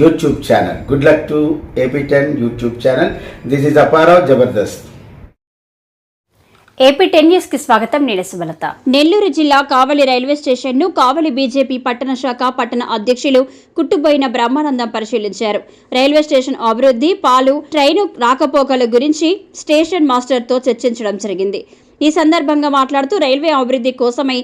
YouTube channel good luck to AP ten YouTube channel this is Apparao Jabardasth AP ten న్యూస్కి స్వాగతం. నేను సుమలత. నెల్లూరు జిల్లా కావలి railway స్టేషన్ను కావలి BJP పట్టణ శాఖ పట్టణ అధ్యక్షులు కుట్టుబోయిన బ్రహ్మానందం పరిశీలించారు. రైల్వే స్టేషన్ అభివృద్ధి పాలు ట్రైను రాకపోకల గురించి స్టేషన్ మాస్టర్తో చర్చించడం జరిగింది. ఈ సందర్భంగా మాట్లాడుతూ రైల్వే అభివృద్ధి కోసమై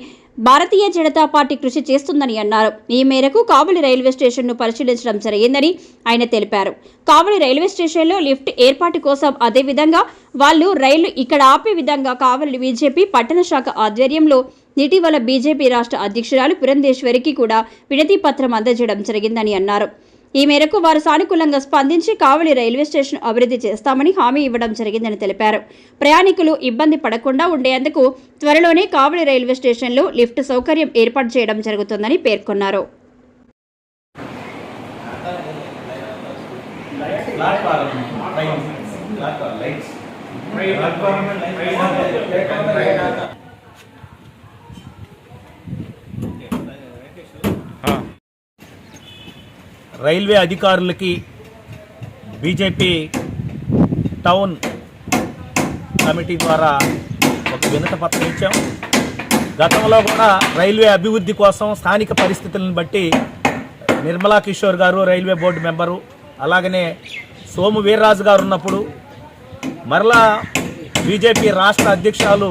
భారతీయ జనతా పార్టీ కృషి చేస్తుందని అన్నారు. ఈ మేరకు కావలి రైల్వే స్టేషన్ను పరిశీలించడం జరిగిందని ఆయన తెలిపారు. కావలి రైల్వే స్టేషన్లో లిఫ్ట్ ఏర్పాటు కోసం అదేవిధంగా వాళ్ళు రైళ్ళు ఇక్కడ ఆపే విధంగా కావలి బీజేపీ పట్టణ శాఖ ఆధ్వర్యంలో ఇటీవల బీజేపీ రాష్ట్ర అధ్యక్షురాలు పురంధేశ్వరికి కూడా వినతి పత్రం అందజేయడం జరిగిందని అన్నారు. ఈ మేరకు వారు సానుకూలంగా స్పందించి కావలి రైల్వే స్టేషన్ అభివృద్ధి చేస్తామని హామీ ఇవ్వడం జరిగిందని తెలిపారు. ప్రయాణికులు ఇబ్బంది పడకుండా ఉండేందుకు త్వరలోనే కావలి రైల్వే స్టేషన్లో లిఫ్ట్ సౌకర్యం ఏర్పాటు చేయడం జరుగుతుందని పేర్కొన్నారు. రైల్వే అధికారులకి బీజేపీ టౌన్ కమిటీ ద్వారా ఒక వినత పత్రం ఇచ్చాం. గతంలో కూడా రైల్వే అభివృద్ధి కోసం స్థానిక పరిస్థితులను బట్టి నిర్మలా కిషోర్ గారు రైల్వే బోర్డు మెంబరు అలాగనే సోము వీర్రాజు గారు ఉన్నప్పుడు మరలా బీజేపీ రాష్ట్ర అధ్యక్షులు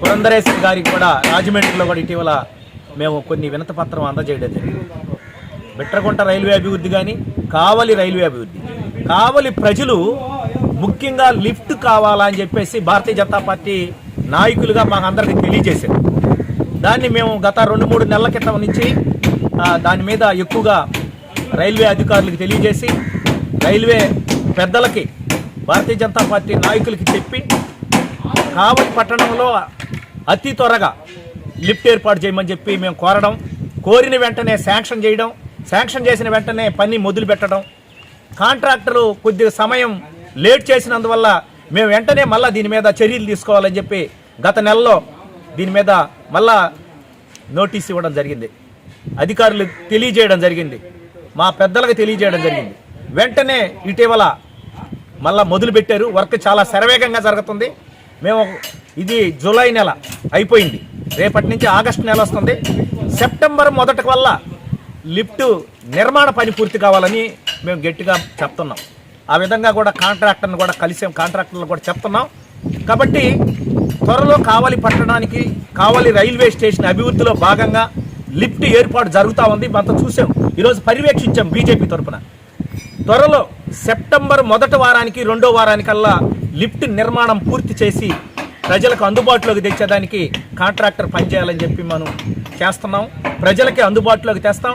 పురంధరేశ్వరి గారికి కూడా రాజమండ్రిలో కూడా ఇటీవల మేము కొన్ని వినత పత్రం అందజేయడం జరిగింది. బిట్రకుంట రైల్వే అభివృద్ధి కానీ కావలి రైల్వే అభివృద్ధి. కావలి ప్రజలు ముఖ్యంగా లిఫ్ట్ కావాలా అని చెప్పేసి భారతీయ జనతా పార్టీ నాయకులుగా మాకు అందరికీ తెలియజేశారు. దాన్ని మేము గత రెండు మూడు నెలల క్రితం నుంచి దాని మీద ఎక్కువగా రైల్వే అధికారులకు తెలియజేసి రైల్వే పెద్దలకి భారతీయ జనతా పార్టీ నాయకులకి చెప్పి కావలి పట్టణంలో అతి త్వరగా లిఫ్ట్ ఏర్పాటు చేయమని చెప్పి మేము కోరడం కోరిన వెంటనే శాంక్షన్ చేయడం శాంక్షన్ చేసిన వెంటనే పని మొదలు పెట్టడం. కాంట్రాక్టరు కొద్దిగా సమయం లేట్ చేసినందువల్ల మేము వెంటనే మళ్ళీ దీని మీద చర్యలు తీసుకోవాలని చెప్పి గత నెలలో దీని మీద మళ్ళా నోటీస్ ఇవ్వడం జరిగింది. అధికారులు తెలియజేయడం జరిగింది. మా పెద్దలకు తెలియజేయడం జరిగింది. వెంటనే ఇటీవల మళ్ళా మొదలు పెట్టారు. వర్క్ చాలా శరవేగంగా జరుగుతుంది. మేము ఇది జూలై నెల అయిపోయింది. రేపటి నుంచి ఆగస్టు నెల వస్తుంది. సెప్టెంబర్ మొదటి వల్ల లిఫ్ట్ నిర్మాణ పని పూర్తి కావాలని మేము గట్టిగా చెప్తున్నాం. ఆ విధంగా కూడా కాంట్రాక్టర్ని కూడా కలిసాం కాంట్రాక్టర్లు కూడా చెప్తున్నాం. కాబట్టి త్వరలో కావలి పట్టణానికి కావలి రైల్వే స్టేషన్ అభివృద్ధిలో భాగంగా లిఫ్ట్ ఏర్పాటు జరుగుతూ ఉంది. అంత చూసాం. ఈరోజు పర్యవేక్షించాం బీజేపీ తరఫున త్వరలో సెప్టెంబర్ మొదటి వారానికి రెండో వారానికల్లా లిఫ్ట్ నిర్మాణం పూర్తి చేసి ప్రజలకు అందుబాటులోకి తెచ్చేదానికి కాంట్రాక్టర్ పనిచేయాలని చెప్పి మనం చేస్తున్నాం. ప్రజలకి అందుబాటులోకి తెస్తాం.